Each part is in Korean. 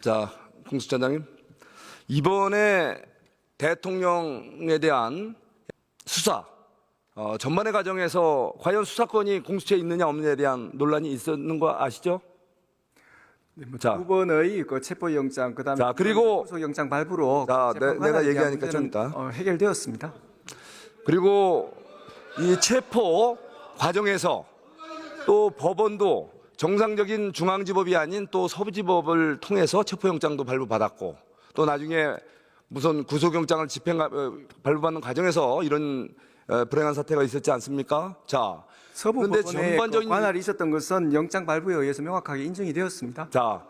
자, 공수처장님. 이번에 대통령에 대한 수사, 어, 전반의 과정에서 과연 수사권이 공수처에 있느냐 없느냐에 대한 논란이 있었는 거 아시죠? 자, 두 번의 그 체포영장 그다음에 자, 그리고- 구속영장 발부로 자, 그 내- 재판 내가 관할에 대한 얘기하니까 좀 문제는, 이따. 어, 해결되었습니다. 그리고 이 체포 과정에서 또 법원도 정상적인 중앙지법이 아닌 또 서부지법을 통해서 체포영장도 발부받았고 또 나중에 무슨 구속영장을 집행 어, 발부받는 과정에서 이런 어, 불행한 사태가 있었지 않습니까? 자, 서부 그런데 법원의 전반적인- 그 관할이 있었던 것은 영장 발부에 의해서 명확하게 인정이 되었습니다. 자,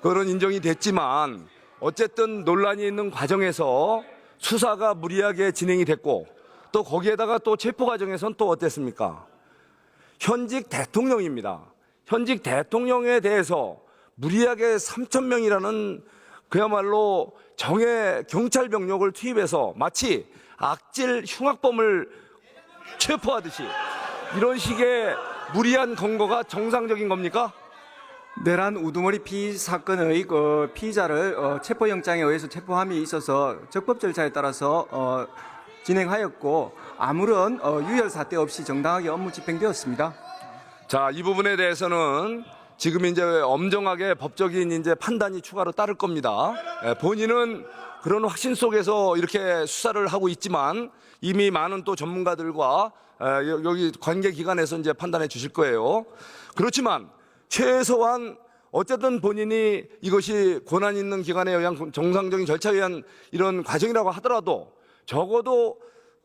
그런 인정이 됐지만 어쨌든 논란이 있는 과정에서 수사가 무리하게 진행이 됐고 또 거기에다가 또 체포 과정에서는 또 어땠습니까? 현직 대통령입니다. 현직 대통령에 대해서 무리하게 3천 명이라는 그야말로 정예 경찰 병력을 투입해서 마치 악질 흉악범을 체포하듯이 이런 식의 무리한 검거가 정상적인 겁니까? 내란 우두머리 피 사건의 그 피의자를 어, 체포영장에 의해서 체포함이 있어서 적법 절차에 따라서 어, 진행하였고 아무런 어, 유혈 사태 없이 정당하게 업무 집행되었습니다. 자, 이 부분에 대해서는 지금 이제 엄정하게 법적인 이제 판단이 추가로 따를 겁니다. 예, 본인은 그런 확신 속에서 이렇게 수사를 하고 있지만 이미 많은 또 전문가들과 에, 여- 여기 관계 기관에서 이제 판단해 주실 거예요. 그렇지만 최소한 어쨌든 본인이 이것이 권한 있는 기관에 의한 정상적인 절차에 의한 이런 과정이라고 하더라도 적어도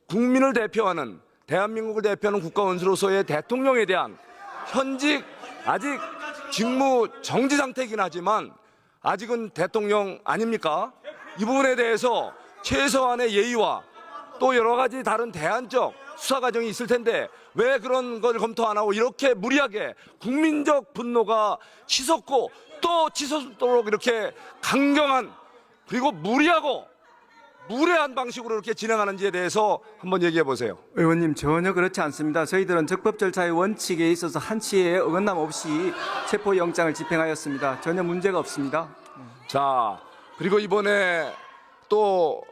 국민을 대표하는 대한민국을 대표하는 국가원수로서의 대통령에 대한 현직 아직 직무 정지 상태이긴 하지만 아직은 대통령 아닙니까? 이 부분에 대해서 최소한의 예의와 또 여러 가지 다른 대안적 수사 과정이 있을 텐데 왜 그런 걸 검토 안 하고 이렇게 무리하게 국민적 분노가 치솟고 또 치솟도록 이렇게 강경한 그리고 무리하고 무례한 방식으로 이렇게 진행하는지에 대해서 한번 얘기해 보세요. 의원님 전혀 그렇지 않습니다. 저희들은 적법 절차의 원칙에 있어서 한치의 어긋남 없이 체포영장을 집행하였습니다. 전혀 문제가 없습니다. 자, 그리고 이번에 또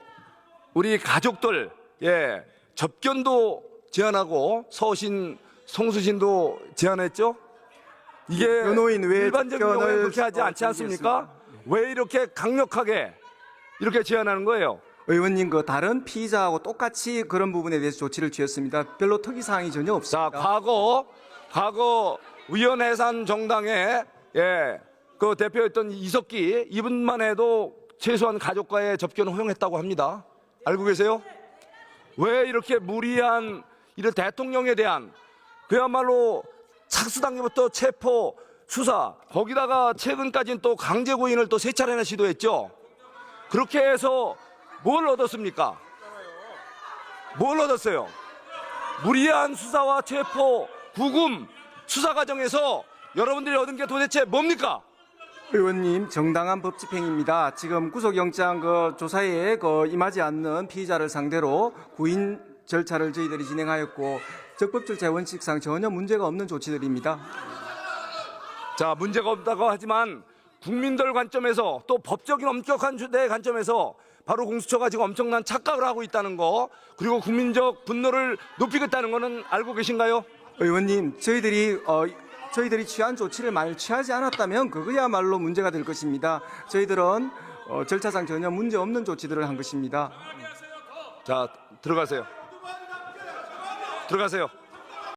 우리 가족들, 예, 접견도 제안하고 서신, 송수신도 제안했죠? 이게 변호인 외에 일반적인 접견을 경우에 그렇게 하지 어, 않지 않습니까? 왜 이렇게 강력하게 이렇게 제안하는 거예요? 의원님 그 다른 피의자하고 똑같이 그런 부분에 대해서 조치를 취했습니다. 별로 특이 사항이 전혀 자, 없습니다. 과거, 과거 위원회산 정당에, 예, 그 대표였던 이석기, 이분만 해도 최소한 가족과의 접견을 허용했다고 합니다. 알고 계세요? 왜 이렇게 무리한 이런 대통령에 대한 그야말로 착수 단계부터 체포, 수사, 거기다가 최근까지는 또 강제 구인을 또 세 차례나 시도했죠. 그렇게 해서 뭘 얻었습니까? 뭘 얻었어요? 무리한 수사와 체포, 구금, 수사 과정에서 여러분들이 얻은 게 도대체 뭡니까? 의원님 정당한 법 집행입니다. 지금 구속영장 그 조사에 그 임하지 않는 피의자를 상대로 구인 절차를 저희들이 진행하였고 적법 절차 원칙상 전혀 문제가 없는 조치들입니다. 자, 문제가 없다고 하지만 국민들 관점에서 또 법적인 엄격한 주대 관점에서 바로 공수처가 지금 엄청난 착각을 하고 있다는 거 그리고 국민적 분노를 높이겠다는 거는 알고 계신가요? 의원님, 저희들이 어, 저희들이 취한 조치를 만일 취하지 않았다면 그거야말로 문제가 될 것입니다. 저희들은 어, 절차상 전혀 문제 없는 조치들을 한 것입니다. 자, 들어가세요. 들어가세요.